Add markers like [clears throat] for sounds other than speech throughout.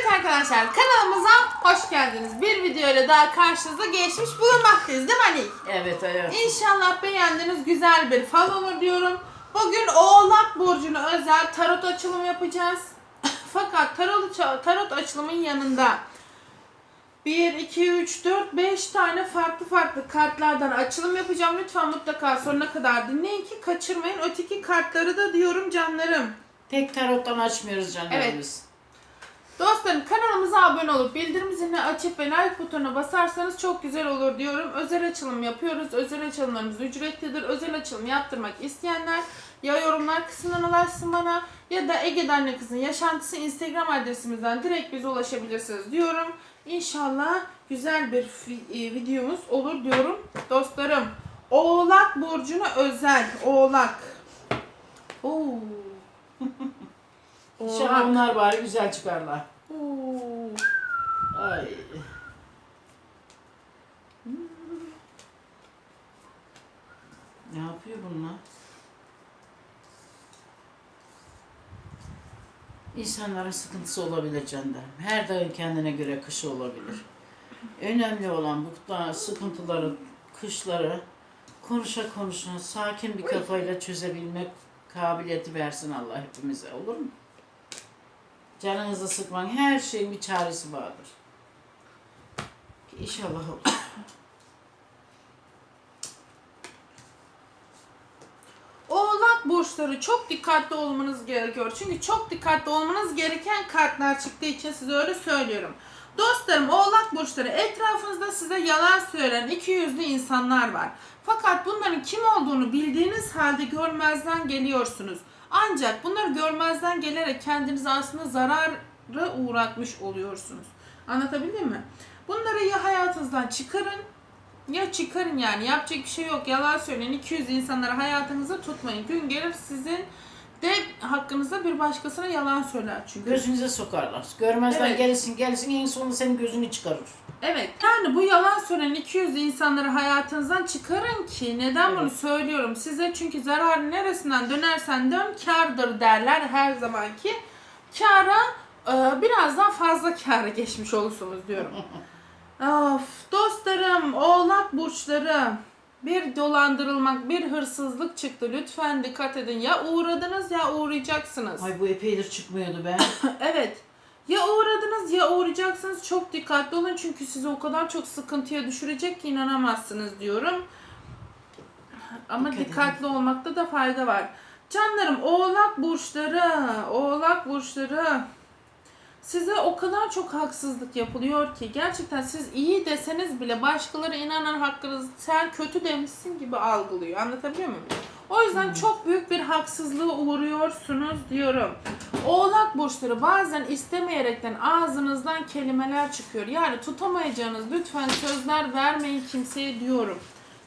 Evet arkadaşlar kanalımıza hoş geldiniz. Bir videoyla daha karşınızda geçmiş bulunmaktayız değil mi Ali? Evet evet. İnşallah beğendiğiniz güzel bir fal olur diyorum. Bugün Oğlak Burcu'na özel tarot açılımı yapacağız. [laughs] Fakat tarot, tarot açılımın yanında 1, 2, 3, 4, 5 tane farklı farklı kartlardan açılım yapacağım. Lütfen mutlaka sonuna kadar dinleyin ki kaçırmayın. Öteki kartları da diyorum canlarım. Tek tarottan açmıyoruz canlarımız. Dostlarım kanalımıza abone olup bildirim zilini açıp ve like butonuna basarsanız çok güzel olur diyorum. Özel açılım yapıyoruz. Özel açılımlarımız ücretlidir. Özel açılım yaptırmak isteyenler ya yorumlar kısmından ulaşsın bana ya da Ege Anne Kızın Yaşantısı Instagram adresimizden direkt bize ulaşabilirsiniz diyorum. İnşallah güzel bir e, videomuz olur diyorum. Dostlarım Oğlak Burcu'na özel. Oğlak. Oo. [laughs] İnşallah onlar bari güzel çıkarlar. Oo. Ay. Ne yapıyor bunlar? İnsanların sıkıntısı olabilir canlarım. Her daim kendine göre kışı olabilir. Önemli olan bu da sıkıntıları, kışları konuşa konuşa sakin bir kafayla çözebilmek kabiliyeti versin Allah hepimize olur mu? Canınızı sıkmayın. Her şeyin bir çaresi vardır. İnşallah olur. Oğlak burçları çok dikkatli olmanız gerekiyor. Çünkü çok dikkatli olmanız gereken kartlar çıktığı için size öyle söylüyorum. Dostlarım oğlak burçları etrafınızda size yalan söyleyen iki yüzlü insanlar var. Fakat bunların kim olduğunu bildiğiniz halde görmezden geliyorsunuz. Ancak bunları görmezden gelerek kendinizi aslında zarara uğratmış oluyorsunuz. Anlatabildim mi? Bunları ya hayatınızdan çıkarın ya çıkarın yani yapacak bir şey yok. Yalan söyleyin 200 insanları hayatınıza tutmayın. Gün gelir sizin de hakkınızda bir başkasına yalan söyler çünkü. Gözünüze sokarlar. Görmezden Evet. gelsin gelsin en sonunda senin gözünü çıkarır. Evet yani bu yalan söyleyen 200 insanları hayatınızdan çıkarın ki neden bunu Evet. söylüyorum size çünkü zararı neresinden dönersen dön kardır derler her zamanki. Kara e, birazdan fazla kâra geçmiş olursunuz diyorum. [laughs] of dostlarım oğlak burçları bir dolandırılmak bir hırsızlık çıktı lütfen dikkat edin ya uğradınız ya uğrayacaksınız. Ay bu epeydir çıkmıyordu be. [laughs] Evet. Ya uğradınız ya uğrayacaksınız. Çok dikkatli olun çünkü sizi o kadar çok sıkıntıya düşürecek ki inanamazsınız diyorum. Ama Dikkat dikkatli olmakta da fayda var. Canlarım oğlak burçları, oğlak burçları size o kadar çok haksızlık yapılıyor ki gerçekten siz iyi deseniz bile başkaları inanan hakkınız sen kötü demişsin gibi algılıyor. Anlatabiliyor muyum? O yüzden çok büyük bir haksızlığa uğruyorsunuz diyorum. Oğlak burçları bazen istemeyerekten ağzınızdan kelimeler çıkıyor. Yani tutamayacağınız lütfen sözler vermeyin kimseye diyorum.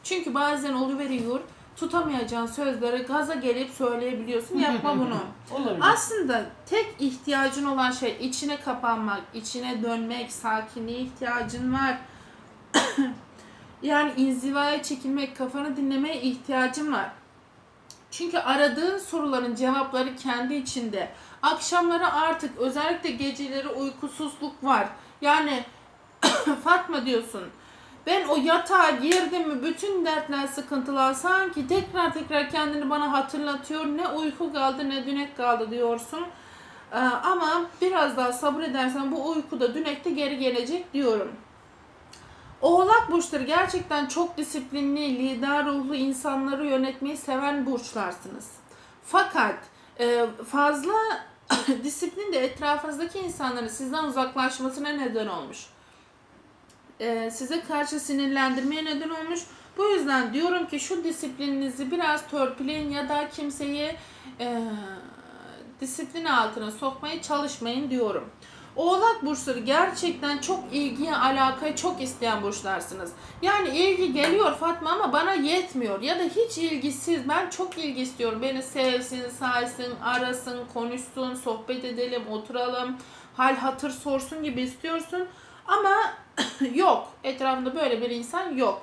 Çünkü bazen oluveriyor tutamayacağın sözleri gaza gelip söyleyebiliyorsun. Yapma [laughs] bunu. Olabilir. Aslında tek ihtiyacın olan şey içine kapanmak, içine dönmek, sakinliğe ihtiyacın var. [coughs] yani inzivaya çekilmek, kafanı dinlemeye ihtiyacın var. Çünkü aradığın soruların cevapları kendi içinde. Akşamları artık özellikle geceleri uykusuzluk var. Yani [coughs] Fatma diyorsun. Ben o yatağa girdim mi bütün dertler sıkıntılar sanki tekrar tekrar kendini bana hatırlatıyor. Ne uyku kaldı ne dünek kaldı diyorsun. Ee, ama biraz daha sabredersen bu uykuda dünekte geri gelecek diyorum. Oğlak burçları gerçekten çok disiplinli, lider ruhlu insanları yönetmeyi seven burçlarsınız. Fakat e, fazla [coughs] disiplin de etrafınızdaki insanların sizden uzaklaşmasına neden olmuş. E, size karşı sinirlendirmeye neden olmuş. Bu yüzden diyorum ki şu disiplininizi biraz törpüleyin ya da kimseyi e, disiplin altına sokmaya çalışmayın diyorum. Oğlak burçları gerçekten çok ilgiye, alakayı çok isteyen burçlarsınız. Yani ilgi geliyor Fatma ama bana yetmiyor. Ya da hiç ilgisiz. Ben çok ilgi istiyorum. Beni sevsin, saysın, arasın, konuşsun, sohbet edelim, oturalım, hal hatır sorsun gibi istiyorsun. Ama [laughs] yok. Etrafında böyle bir insan yok.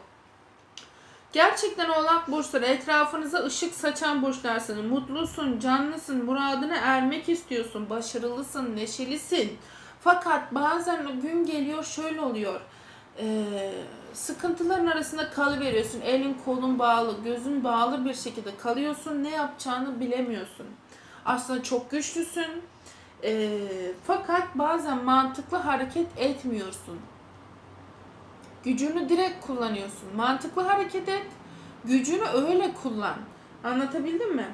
Gerçekten oğlak burçları etrafınıza ışık saçan burçlarsınız. Mutlusun, canlısın, muradına ermek istiyorsun, başarılısın, neşelisin. Fakat bazen gün geliyor şöyle oluyor. Ee, sıkıntıların arasında kalıveriyorsun. Elin kolun bağlı, gözün bağlı bir şekilde kalıyorsun. Ne yapacağını bilemiyorsun. Aslında çok güçlüsün. Ee, fakat bazen mantıklı hareket etmiyorsun. Gücünü direkt kullanıyorsun. Mantıklı hareket et. Gücünü öyle kullan. Anlatabildim mi?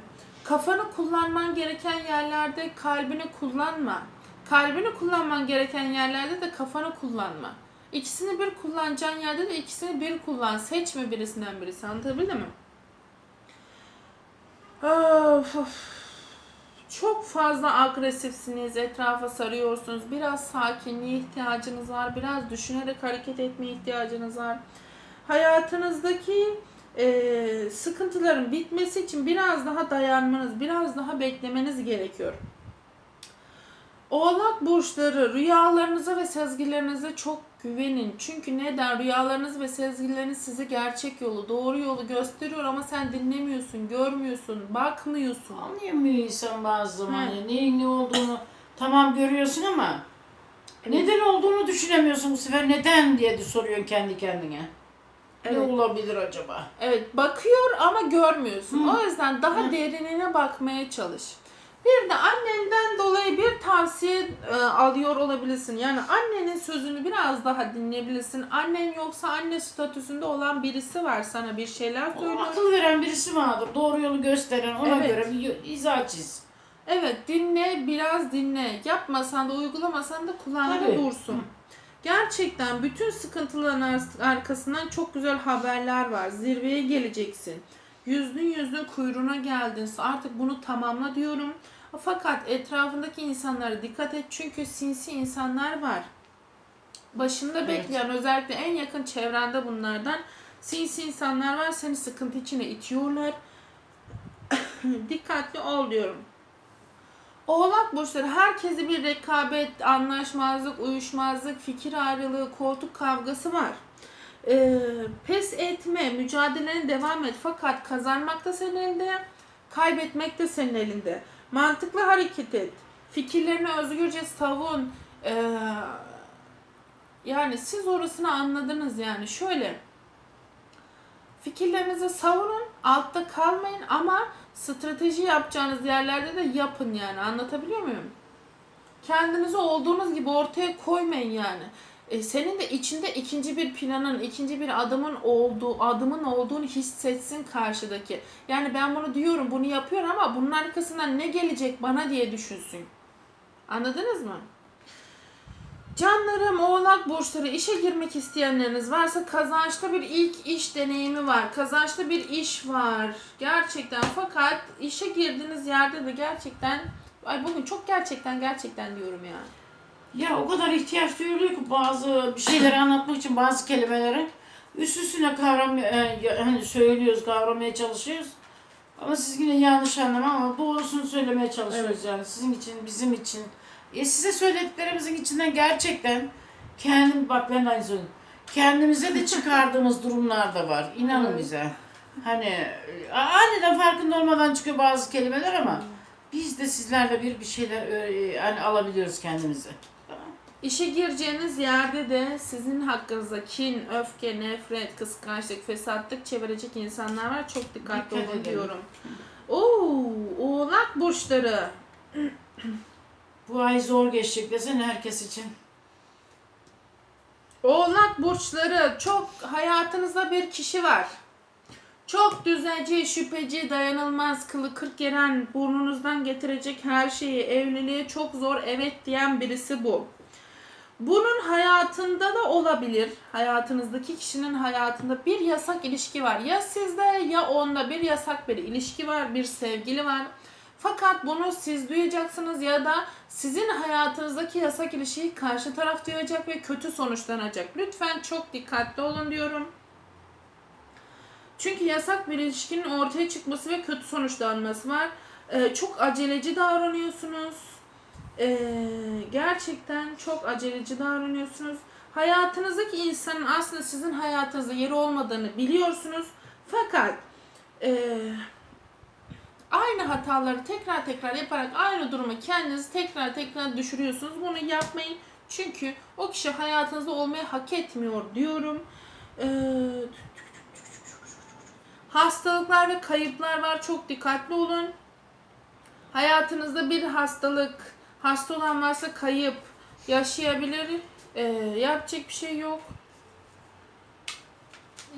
Kafanı kullanman gereken yerlerde kalbini kullanma. Kalbini kullanman gereken yerlerde de kafanı kullanma. İkisini bir kullanacağın yerde de ikisini bir kullan. Seçme birisinden birisi. Anlatabildim mi? Of, of. Çok fazla agresifsiniz, etrafa sarıyorsunuz. Biraz sakinliğe ihtiyacınız var. Biraz düşünerek hareket etmeye ihtiyacınız var. Hayatınızdaki eee, sıkıntıların bitmesi için biraz daha dayanmanız, biraz daha beklemeniz gerekiyor. Oğlak burçları rüyalarınıza ve sezgilerinize çok güvenin. Çünkü neden? Rüyalarınız ve sezgileriniz size gerçek yolu, doğru yolu gösteriyor ama sen dinlemiyorsun, görmüyorsun, bakmıyorsun. Anlayamıyor insan bazı zaman. Ya. Neyin ne olduğunu tamam görüyorsun ama neden olduğunu düşünemiyorsun bu sefer. Neden diye de soruyorsun kendi kendine. Ne Evet. olabilir acaba? Evet bakıyor ama görmüyorsun. Hı. O yüzden daha derinine bakmaya çalış. Bir de annenden dolayı bir tavsiye e, alıyor olabilirsin. Yani annenin sözünü biraz daha dinleyebilirsin. Annen yoksa anne statüsünde olan birisi var sana bir şeyler söylüyor. akıl veren birisi vardır. Doğru yolu gösteren ona Evet. göre bir yo- izah çiz. Evet dinle biraz dinle. Yapmasan da uygulamasan da kulağında Tabii. dursun. Gerçekten bütün sıkıntıların ar- arkasından çok güzel haberler var. Zirveye geleceksin. Yüzdün yüzdün kuyruğuna geldin. Artık bunu tamamla diyorum. Fakat etrafındaki insanlara dikkat et çünkü sinsi insanlar var. Başında Evet. bekleyen özellikle en yakın çevrende bunlardan sinsi insanlar var. Seni sıkıntı içine itiyorlar. [coughs] Dikkatli ol diyorum. Oğlak burçları herkese bir rekabet, anlaşmazlık, uyuşmazlık, fikir ayrılığı, koltuk kavgası var. Ee, pes etme, mücadelene devam et. Fakat kazanmak da senin elinde, kaybetmek de senin elinde. Mantıklı hareket et. Fikirlerini özgürce savun. Ee, yani siz orasını anladınız yani. Şöyle, fikirlerinizi savunun, altta kalmayın ama strateji yapacağınız yerlerde de yapın yani. Anlatabiliyor muyum? Kendinizi olduğunuz gibi ortaya koymayın yani. E, senin de içinde ikinci bir planın, ikinci bir adımın olduğu, adımın olduğunu hissetsin karşıdaki. Yani ben bunu diyorum, bunu yapıyorum ama bunun arkasından ne gelecek bana diye düşünsün. Anladınız mı? Canlarım, oğlak burçları işe girmek isteyenleriniz varsa kazançta bir ilk iş deneyimi var. Kazançta bir iş var. Gerçekten fakat işe girdiğiniz yerde de gerçekten ay bugün çok gerçekten gerçekten diyorum yani. Ya o kadar ihtiyaç duyuluyor ki bazı bir şeyleri anlatmak için bazı kelimeleri üst üstüne kavram e, hani söylüyoruz, kavramaya çalışıyoruz. Ama siz yine yanlış anlama ama doğrusunu söylemeye çalışıyoruz yani sizin için, bizim için. E size söylediklerimizin içinden gerçekten kendim bak ben aynı söylüyorum. Kendimize de çıkardığımız durumlar da var. İnanın Evet. bize. Hani e, aniden farkında olmadan çıkıyor bazı kelimeler ama biz de sizlerle bir bir şeyler öğre- hani alabiliyoruz kendimize. İşe gireceğiniz yerde de sizin hakkınızda kin, öfke, nefret, kıskançlık, fesatlık çevirecek insanlar var. Çok dikkatli Dikkat olun edelim. diyorum. Oo, oğlak burçları. Bu ay zor geçecek desene herkes için. Oğlak burçları çok hayatınızda bir kişi var. Çok düzenci, şüpheci, dayanılmaz, kılı kırk gelen, burnunuzdan getirecek her şeyi, evliliğe çok zor evet diyen birisi bu. Bunun hayatında da olabilir. Hayatınızdaki kişinin hayatında bir yasak ilişki var. Ya sizde ya onda bir yasak bir ilişki var, bir sevgili var. Fakat bunu siz duyacaksınız ya da sizin hayatınızdaki yasak ilişkiyi karşı taraf duyacak ve kötü sonuçlanacak. Lütfen çok dikkatli olun diyorum. Çünkü yasak bir ilişkinin ortaya çıkması ve kötü sonuçlanması var. Ee, çok aceleci davranıyorsunuz. Ee, gerçekten çok aceleci davranıyorsunuz. Hayatınızdaki insanın aslında sizin hayatınızda yeri olmadığını biliyorsunuz. Fakat ee, aynı hataları tekrar tekrar yaparak aynı duruma kendinizi tekrar tekrar düşürüyorsunuz. Bunu yapmayın. Çünkü o kişi hayatınızda olmayı hak etmiyor diyorum. Ee, hastalıklar ve kayıplar var. Çok dikkatli olun. Hayatınızda bir hastalık, hasta olan varsa kayıp yaşayabilir. Ee, yapacak bir şey yok.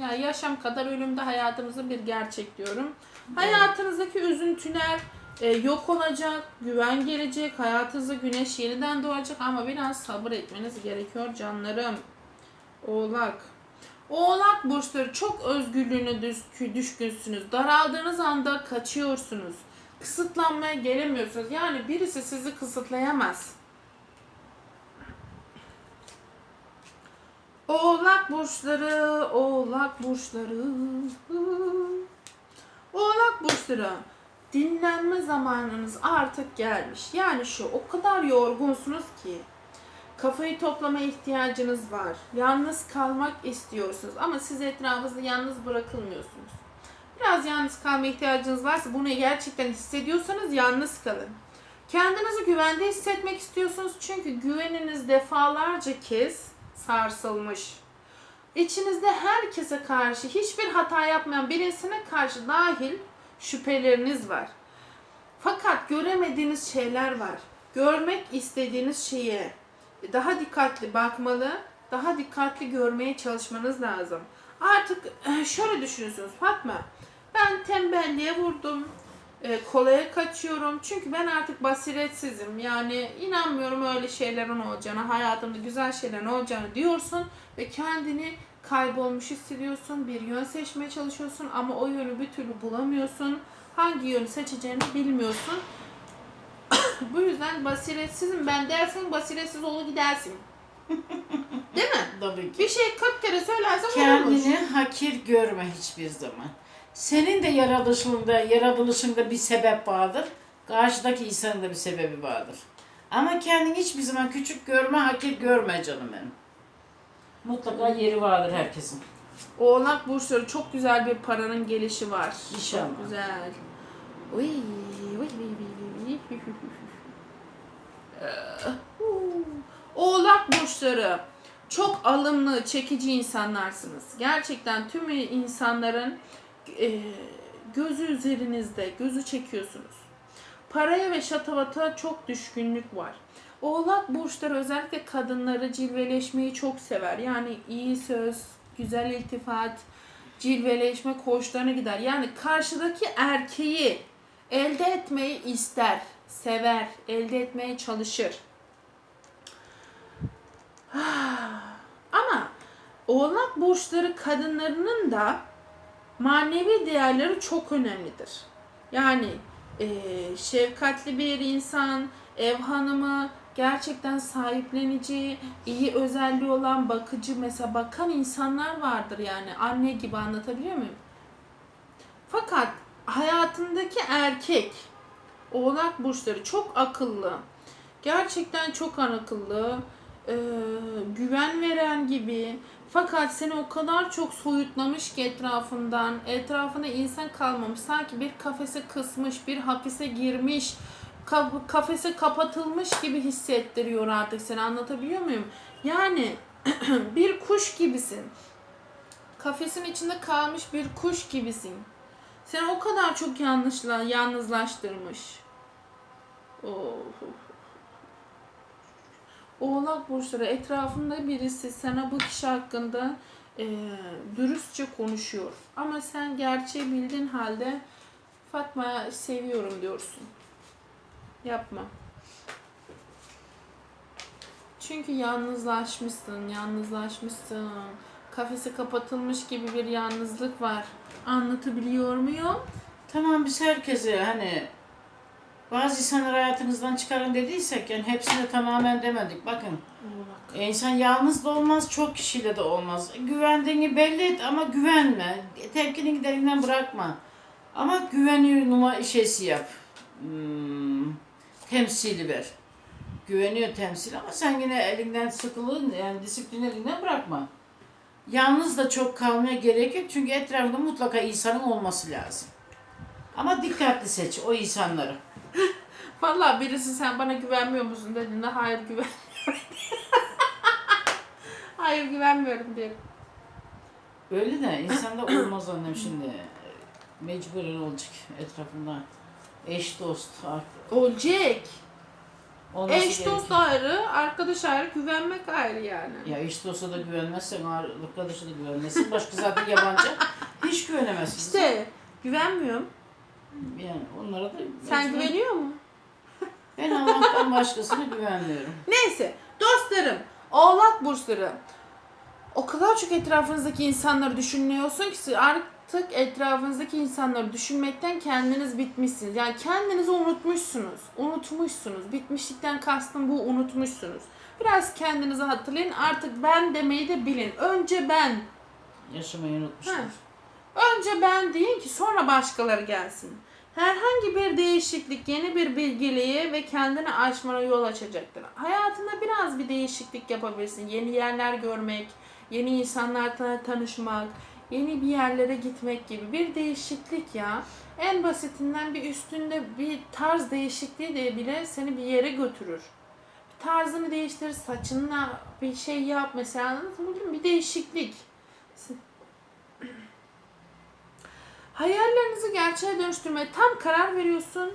Ya yaşam kadar ölüm de hayatımızda bir gerçek diyorum. Hayatınızdaki üzüntüler e, yok olacak, güven gelecek, hayatınızda güneş yeniden doğacak ama biraz sabır etmeniz gerekiyor canlarım. Oğlak. Oğlak burçları çok özgürlüğüne düş- düşkünsünüz. Daraldığınız anda kaçıyorsunuz. Kısıtlanmaya gelemiyorsunuz. Yani birisi sizi kısıtlayamaz. Oğlak burçları, oğlak burçları. Oğlak burçları. Dinlenme zamanınız artık gelmiş. Yani şu o kadar yorgunsunuz ki kafayı toplama ihtiyacınız var. Yalnız kalmak istiyorsunuz ama siz etrafınızda yalnız bırakılmıyorsunuz. Biraz yalnız kalma ihtiyacınız varsa bunu gerçekten hissediyorsanız yalnız kalın. Kendinizi güvende hissetmek istiyorsunuz çünkü güveniniz defalarca kez sarsılmış. İçinizde herkese karşı hiçbir hata yapmayan birisine karşı dahil şüpheleriniz var. Fakat göremediğiniz şeyler var. Görmek istediğiniz şeye daha dikkatli bakmalı, daha dikkatli görmeye çalışmanız lazım. Artık eh, şöyle düşünüyorsunuz Fatma. Ben tembelliğe vurdum. e, kolaya kaçıyorum. Çünkü ben artık basiretsizim. Yani inanmıyorum öyle şeylerin olacağına, hayatımda güzel şeylerin olacağını diyorsun ve kendini kaybolmuş hissediyorsun. Bir yön seçmeye çalışıyorsun ama o yönü bir türlü bulamıyorsun. Hangi yönü seçeceğini bilmiyorsun. [coughs] Bu yüzden basiretsizim ben dersin basiretsiz olur gidersin. [laughs] Değil mi? Tabii ki. Bir şey 40 kere söylersen. Kendini hakir görme hiçbir zaman. Senin de yaratılışında, yaratılışında bir sebep vardır. Karşıdaki insanın da bir sebebi vardır. Ama kendini hiçbir zaman küçük görme, hakir görme canım benim. Mutlaka yeri vardır herkesin. Oğlak burçları çok güzel bir paranın gelişi var. İnşallah. Çok güzel. Uy, uy, uy, uy, uy. Ee. Oğlak burçları çok alımlı, çekici insanlarsınız. Gerçekten tüm insanların e, gözü üzerinizde, gözü çekiyorsunuz. Paraya ve şatavata çok düşkünlük var. Oğlak burçları özellikle kadınları cilveleşmeyi çok sever. Yani iyi söz, güzel iltifat, cilveleşme hoşlarına gider. Yani karşıdaki erkeği elde etmeyi ister, sever, elde etmeye çalışır. [gasps] Ama oğlak burçları kadınlarının da manevi değerleri çok önemlidir. Yani eee, şefkatli bir insan, ev hanımı, gerçekten sahiplenici, iyi özelliği olan bakıcı mesela bakan insanlar vardır yani anne gibi anlatabiliyor muyum? Fakat hayatındaki erkek oğlak burçları çok akıllı. Gerçekten çok akıllı. Eee, güven veren gibi. Fakat seni o kadar çok soyutlamış ki etrafından. Etrafında insan kalmamış. Sanki bir kafese kısmış, bir hapise girmiş. ka- kafese kapatılmış gibi hissettiriyor artık seni anlatabiliyor muyum? Yani [clears throat] bir kuş gibisin. Kafesin içinde kalmış bir kuş gibisin. Seni o kadar çok yanlışla, yalnızlaştırmış. Of. Oğlak burçları etrafında birisi sana bu kişi hakkında e, dürüstçe konuşuyor. Ama sen gerçeği bildiğin halde Fatma seviyorum diyorsun. Yapma. Çünkü yalnızlaşmışsın, yalnızlaşmışsın. Kafesi kapatılmış gibi bir yalnızlık var. Anlatabiliyor muyum? Tamam biz herkese hani bazı insanları hayatınızdan çıkarın dediysek yani hepsine tamamen demedik. Bakın e, insan yalnız da olmaz, çok kişiyle de olmaz. Güvendiğini belli et ama güvenme. Tepkini giderinden bırakma. Ama güveniyor numara şeysi yap. Hmm, temsili ver. Güveniyor temsil ama sen yine elinden sıkılığın yani disiplin elinden bırakma. Yalnız da çok kalmaya gerek yok çünkü etrafında mutlaka insanın olması lazım. Ama dikkatli seç o insanları. [laughs] Vallahi birisi sen bana güvenmiyor musun dediğinde hayır güven. [laughs] Hayır güvenmiyorum diyorum. Öyle de insanda olmaz annem şimdi. Mecburen olacak etrafında. Eş dost. ar- Olacak. olması Eş gerekiyor. dost ayrı, arkadaş ayrı, güvenmek ayrı yani. Ya eş dosta da güvenmezsen, arkadaşa da güvenmezsin. Başka zaten yabancı. [laughs] Hiç güvenemezsin. İşte güvenmiyorum. Yani onlara da... Sen mecbur- güveniyor musun? Ben Allah'tan başkasına güvenmiyorum. [laughs] Neyse dostlarım, oğlak burçları. O kadar çok etrafınızdaki insanları düşünüyorsun ki siz artık etrafınızdaki insanları düşünmekten kendiniz bitmişsiniz. Yani kendinizi unutmuşsunuz. Unutmuşsunuz. Bitmişlikten kastım bu unutmuşsunuz. Biraz kendinizi hatırlayın. Artık ben demeyi de bilin. Önce ben. Yaşamayı unutmuşlar. Önce ben deyin ki sonra başkaları gelsin. Herhangi bir değişiklik yeni bir bilgiliğe ve kendini aşmana yol açacaktır. Hayatında biraz bir değişiklik yapabilirsin. Yeni yerler görmek, yeni insanlarla tanışmak, yeni bir yerlere gitmek gibi bir değişiklik ya. En basitinden bir üstünde bir tarz değişikliği de bile seni bir yere götürür. Bir tarzını değiştir, saçınla bir şey yap mesela mı? Bir değişiklik. Hayallerinizi gerçeğe dönüştürmeye tam karar veriyorsun.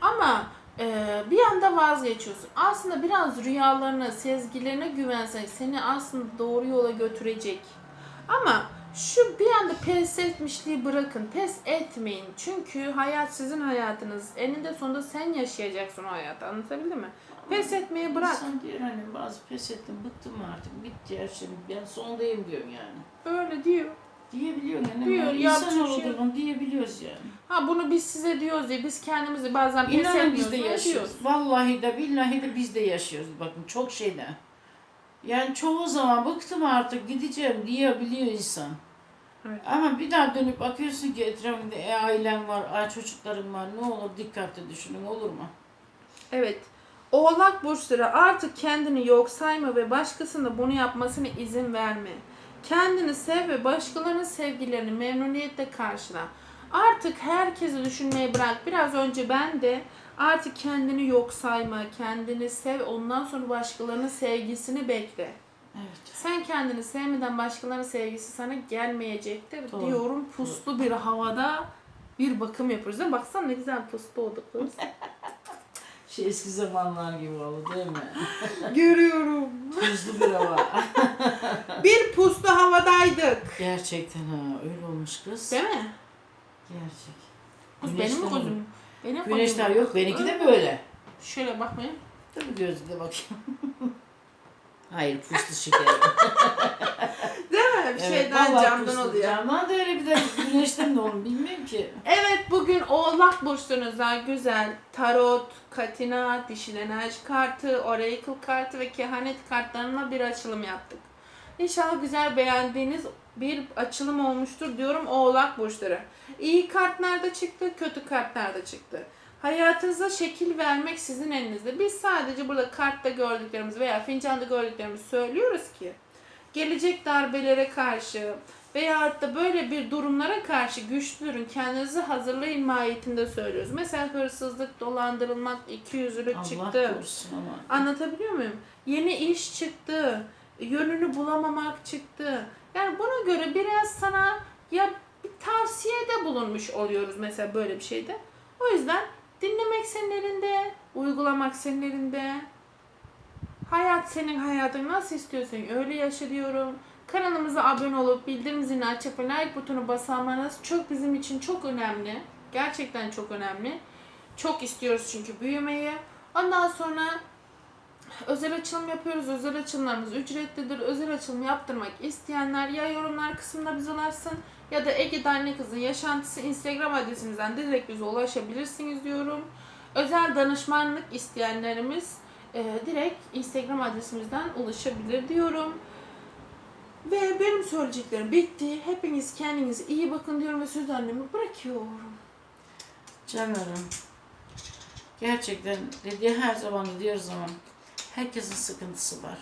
Ama e, bir anda vazgeçiyorsun. Aslında biraz rüyalarına, sezgilerine güvensen seni aslında doğru yola götürecek. Ama şu bir anda pes etmişliği bırakın. Pes etmeyin. Çünkü hayat sizin hayatınız. Eninde sonunda sen yaşayacaksın o hayatı. Anlatabildim mi? Pes etmeyi bırak. İnsan diyor hani bazı pes ettim, bıktım artık, bitti her şey. Ben sondayım diyorum yani. Öyle diyor. Diyebiliyor yani. Diyor, yapacak İnsan bir şey olduğunu diyebiliyoruz yani. Ha bunu biz size diyoruz diye biz kendimizi bazen pes İnanın biz de yaşıyoruz. diyoruz. Vallahi de billahi de biz de yaşıyoruz. Bakın çok şeyde. Yani çoğu zaman bıktım artık gideceğim diyebiliyor insan. Evet. Ama bir daha dönüp bakıyorsun ki etrafında e, ailen var, a, çocukların var. Ne olur dikkatli düşünün olur mu? Evet. Oğlak burçları artık kendini yok sayma ve başkasının bunu yapmasına izin verme. Kendini sev ve başkalarının sevgilerini memnuniyetle karşıla. Artık herkesi düşünmeyi bırak. Biraz önce ben de artık kendini yok sayma, kendini sev, ondan sonra başkalarının sevgisini bekle. Evet. Sen kendini sevmeden başkalarının sevgisi sana gelmeyecektir Doğru. diyorum. Puslu bir havada bir bakım yapıyoruz. Baksana ne güzel puslu oldu kız. [laughs] Şey eski zamanlar gibi oldu değil mi? [laughs] Görüyorum. Tuzlu bir hava. [laughs] Bir puslu havadaydık. Gerçekten ha öyle olmuş kız. Değil mi? Gerçek. Kız Güneşten benim mi olur. gözüm? Benim Güneşler gözüm. yok benimki de böyle. Şöyle bakmayın. Bir gözle bakayım. [laughs] Hayır puslu şeker. Değil mi? Bir şeyden camdan oluyor. Camdan da öyle bir de güneşten de olur bilmiyorum ki. Evet bugün oğlak burçlarınızda güzel tarot, katina, dişil enerji kartı, oracle kartı ve kehanet kartlarına bir açılım yaptık. İnşallah güzel beğendiğiniz bir açılım olmuştur diyorum oğlak burçları. İyi kartlar da çıktı, kötü kartlar da çıktı. Hayatınıza şekil vermek sizin elinizde. Biz sadece burada kartta gördüklerimiz veya fincanda gördüklerimizi söylüyoruz ki gelecek darbelere karşı veya da böyle bir durumlara karşı güçlü durun, kendinizi hazırlayın mahiyetinde söylüyoruz. Mesela hırsızlık, dolandırılmak, ikiyüzlülük Allah çıktı. korusun ama. Anlatabiliyor muyum? Yeni iş çıktı, yönünü bulamamak çıktı. Yani buna göre biraz sana ya bir tavsiyede bulunmuş oluyoruz mesela böyle bir şeyde. O yüzden dinlemek senin elinde, uygulamak senin elinde. Hayat senin hayatın nasıl istiyorsan öyle yaşa diyorum. Kanalımıza abone olup bildirim zilini açıp like butonu basamanız çok bizim için çok önemli. Gerçekten çok önemli. Çok istiyoruz çünkü büyümeyi. Ondan sonra özel açılım yapıyoruz. Özel açılımlarımız ücretlidir. Özel açılım yaptırmak isteyenler ya yorumlar kısmında bize ulaşsın ya da Ege Anne Kız'ın yaşantısı Instagram adresimizden direkt bize ulaşabilirsiniz diyorum. Özel danışmanlık isteyenlerimiz e, direkt Instagram adresimizden ulaşabilir diyorum. Ve benim söyleyeceklerim bitti. Hepiniz kendinize iyi bakın diyorum ve sözü anneme bırakıyorum. Canlarım. Gerçekten dediği her zaman diyoruz ama herkesin sıkıntısı var.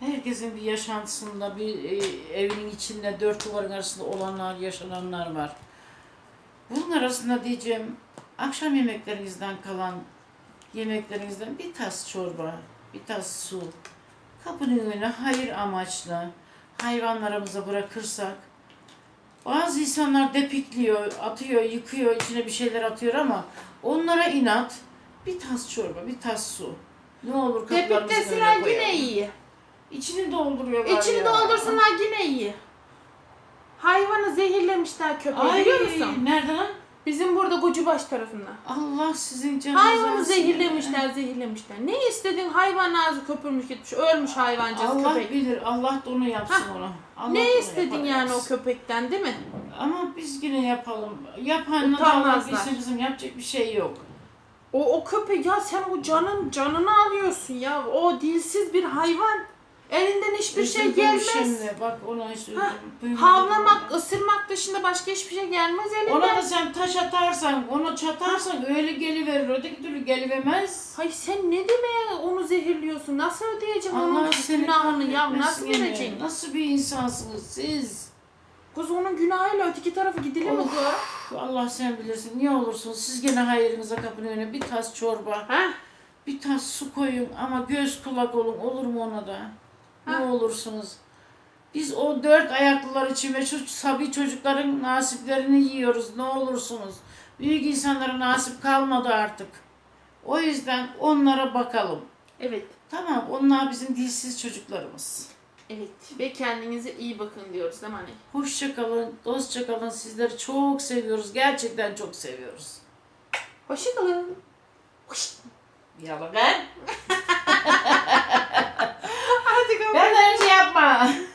Herkesin bir yaşantısında, bir e, evinin içinde, dört duvarın arasında olanlar, yaşananlar var. Bunun arasında diyeceğim, akşam yemeklerinizden kalan yemeklerinizden bir tas çorba, bir tas su, kapının önüne hayır amaçlı hayvanlarımıza bırakırsak bazı insanlar depikliyor, atıyor, yıkıyor, içine bir şeyler atıyor ama onlara inat bir tas çorba, bir tas su. Ne olur Depiktesinler önüne yine koyalım. iyi. İçini dolduruyorlar İçini ya. doldursunlar yine iyi. Hayvanı zehirlemişler köpeği Ay, biliyor musun? Nerede lan? Bizim burada Gucubaş tarafında. Allah sizin canınızı Hayvanı alsın. zehirlemişler, zehirlemişler. Ne istedin? Hayvan ağzı köpürmüş gitmiş, ölmüş hayvancağız Allah köpek. bilir. Allah da onu yapsın Hah, ona. Allah da Ne onu istedin yapar yani o yapsın. köpekten değil mi? Ama biz yine yapalım. Yapanla da Allah Utanmazlar. bilsin kızım yapacak bir şey yok. O, o köpek ya sen o canın canını alıyorsun ya. O dilsiz bir hayvan. Elinden hiçbir şey Üzüldüm gelmez. Şimdi. Bak ona hiç üzüldüm. Hah, Büyüdüm. Havlamak, ısırmak dışında başka hiçbir şey gelmez elinden. Ona da sen taş atarsan, onu çatarsan öyle geliverir. Öteki türlü gelivermez. Hay sen ne demeye onu zehirliyorsun? Nasıl ödeyeceksin onun Allah seni günahını ya? kahretmesin Nasıl yine. vereceksin? Nasıl bir insansınız siz? Kız onun günahıyla öteki tarafı gidilir mi Of. Allah sen bilirsin. Niye olursun? Siz gene hayırınıza kapının önüne bir tas çorba, Ha? bir tas su koyun ama göz kulak olun. Olur mu ona da? Ne olursunuz? Biz o dört ayaklılar için ve şu sabi çocukların nasiplerini yiyoruz. Ne olursunuz? Büyük insanlara nasip kalmadı artık. O yüzden onlara bakalım. Evet. Tamam onlar bizim dilsiz çocuklarımız. Evet. Ve kendinize iyi bakın diyoruz değil mi anne? Hoşça kalın, dostça kalın. Sizleri çok seviyoruz. Gerçekten çok seviyoruz. Hoşçakalın. Yalan ben. [laughs] problema!